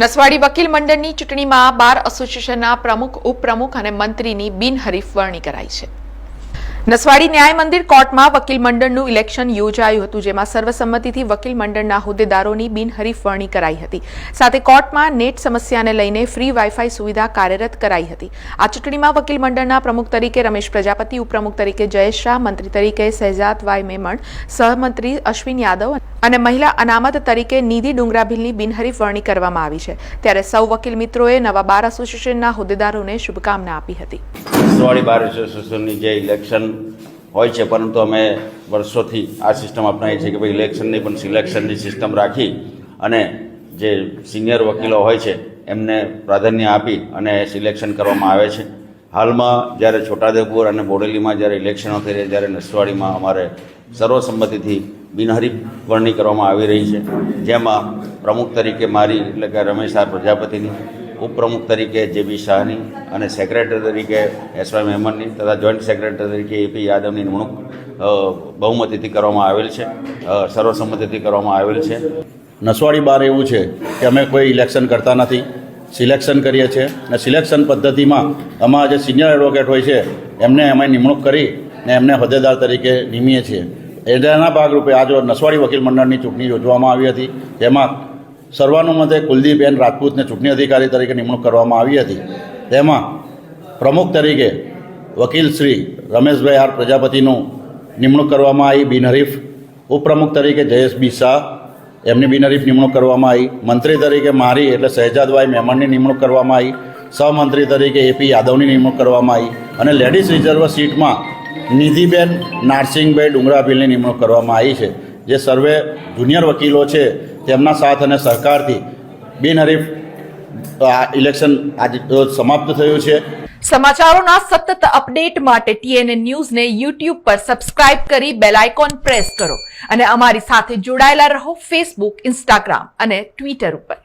નસવાડી વકીલ મંડળની ચૂંટણીમાં બાર એસોસિએશનના પ્રમુખ, ઉપપ્રમુખ અને મંત્રીની બિનહરીફ વરણી કરાઈ છે. નસવાડી ન્યાય મંદિર કોર્ટમાં વકીલ મંડળનું ઇલેક્શન યોજાયું હતું, જેમાં સર્વસંમતિથી વકીલ મંડળના હોદ્દેદારોની બિનહરીફ વરણી કરાઈ હતી. સાથે કોર્ટમાં નેટ સમસ્યાને લઈને ફ્રી વાઇફાઈ સુવિધા કાર્યરત કરાઈ હતી. આ ચૂંટણીમાં વકીલ મંડળના પ્રમુખ તરીકે રમેશ પ્રજાપતિ, ઉપપ્રમુખ તરીકે જયેશ શાહ, મંત્રી તરીકે શહેજાદભાઈ મેમણ, સહમંત્રી અશ્વિન યાદવ અને મહિલા અનામત તરીકે નિધિ ડુંગરાભીલની બિનહરીફ વરણી કરવામાં આવી છે. ત્યારે સૌ વકીલ મિત્રોએ નવા બાર એસોસિએશનના હોદ્દેદારોને શુભકામના આપી હતી. બાર એસોસિએશનની જે ઇલેક્શન હોય છે, પરંતુ અમે વર્ષોથી આ સિસ્ટમ અપનાવી છે કે ભાઈ ઇલેક્શનની પણ સિલેક્શનની સિસ્ટમ રાખી અને જે સિનિયર વકીલો હોય છે, એમને પ્રાધાન્ય આપી અને સિલેક્શન કરવામાં આવે છે. હાલમાં જ્યારે છોટાદેવપુર અને બોડેલીમાં જ્યારે ઇલેક્શનો થઈ રહી જ્યારે નસવાડીમાં અમારે સર્વસંમતિથી બિનહરીફ વરણી કરવામાં આવી રહી છે. જેમાં પ્રમુખ તરીકે મારી, એટલે કે રમેશ આર પ્રજાપતિની, ઉપપ્રમુખ તરીકે જે બી શાહની અને સેક્રેટરી તરીકે એસ વાય મેમનની તથા જોઈન્ટ સેક્રેટરી તરીકે એપી યાદવની નિમણૂક બહુમતીથી કરવામાં આવેલ છે. સર્વસંમતિથી કરવામાં આવેલ છે. નસવાડી બાર એવું છે કે અમે કોઈ ઇલેક્શન કરતા નથી. સિલેક્શન કરીએ છીએ અને સિલેક્શન પદ્ધતિમાં અમારા જે સિનિયર એડવોકેટ હોય છે, એમને અમે નિમણૂક કરી ને એમને હોદ્દેદાર તરીકે નિમીએ છીએ. એના ભાગરૂપે આજે નસવાડી વકીલ મંડળની ચૂંટણી યોજવામાં આવી હતી. જેમાં સર્વાનુમતે કુલદીપબેન રાજપૂતને ચૂંટણી અધિકારી તરીકે નિમણૂક કરવામાં આવી હતી. તેમાં પ્રમુખ તરીકે વકીલ શ્રી રમેશભાઈ આર પ્રજાપતિનું નિમણૂક કરવામાં આવી. બિનહરીફ ઉપપ્રમુખ તરીકે જયેશ બી શાહ એમની બિનહરીફ નિમણૂક કરવામાં આવી. મંત્રી તરીકે મારી એટલે શહેજાદભાઈ મેમણની નિમણૂક કરવામાં આવી. સહમંત્રી તરીકે એપી યાદવની નિમણૂક કરવામાં આવી. અને લેડીઝ રિઝર્વ સીટમાં નિધિબેન નારસિંહભાઈ ડુંગરાભીલની નિમણૂક કરવામાં આવી છે. જે સર્વે જુનિયર વકીલો છે, તેમના સાથ અને સહકારથી બિનહરીફ ઇલેક્શન આજે સમાપ્ત થયું છે. સમાચારોના સતત અપડેટ માટે ટીએનએ ન્યૂઝને યુટ્યુબ પર સબસ્ક્રાઇબ કરી બેલ આઇકોન પ્રેસ કરો અને અમારી સાથે જોડાયેલા રહો ફેસબુક, ઇન્સ્ટાગ્રામ અને ટ્વિટર ઉપર.